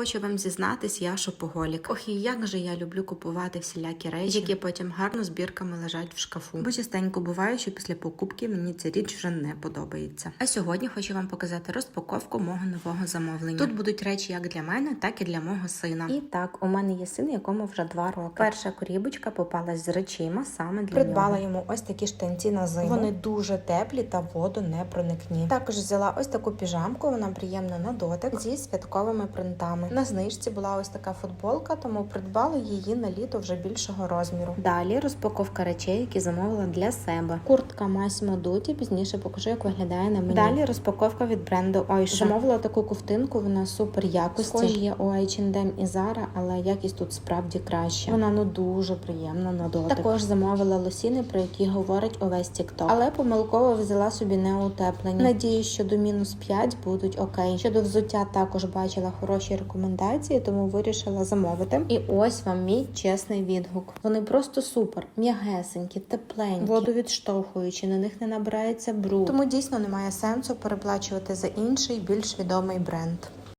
Хочу вам зізнатись, я шопоголік. Ох, і як же я люблю купувати всілякі речі, які потім гарно збірками лежать в шкафу. Бо частенько буває, що після покупки мені ця річ вже не подобається. А сьогодні хочу вам показати розпаковку мого нового замовлення. Тут будуть речі як для мене, так і для мого сина. І так, у мене є син, якому вже два роки. Перша корібочка попалась з речима саме для Придбала нього. йому ось такі штанці на зиму. Вони дуже теплі та воду не проникні. Також взяла ось таку піжамку, вона приємна на дотик зі святковими принтами. На знижці була ось така футболка, тому придбала її на літо вже більшого розміру. Далі розпаковка речей, які замовила для себе. Куртка Massimo Dutti, пізніше покажу, як виглядає на мені. Далі розпаковка від бренду Oysho. Замовила таку ковтинку, вона супер якості. Схожі є у H&M і Zara, але якість тут справді краща. Вона ну дуже приємна на дотик. Також замовила лосіни, про які говорить увесь TikTok. Але помилково взяла собі неутеплені. Надіюсь, що до мінус 5 будуть окей. Щодо взуття також бачила хороші рекомендації, тому вирішила замовити. І ось вам мій чесний відгук. Вони просто супер, м'ягесенькі, тепленькі, водовідштовхуючі, на них не набирається бруд. Тому дійсно немає сенсу переплачувати за інший більш відомий бренд.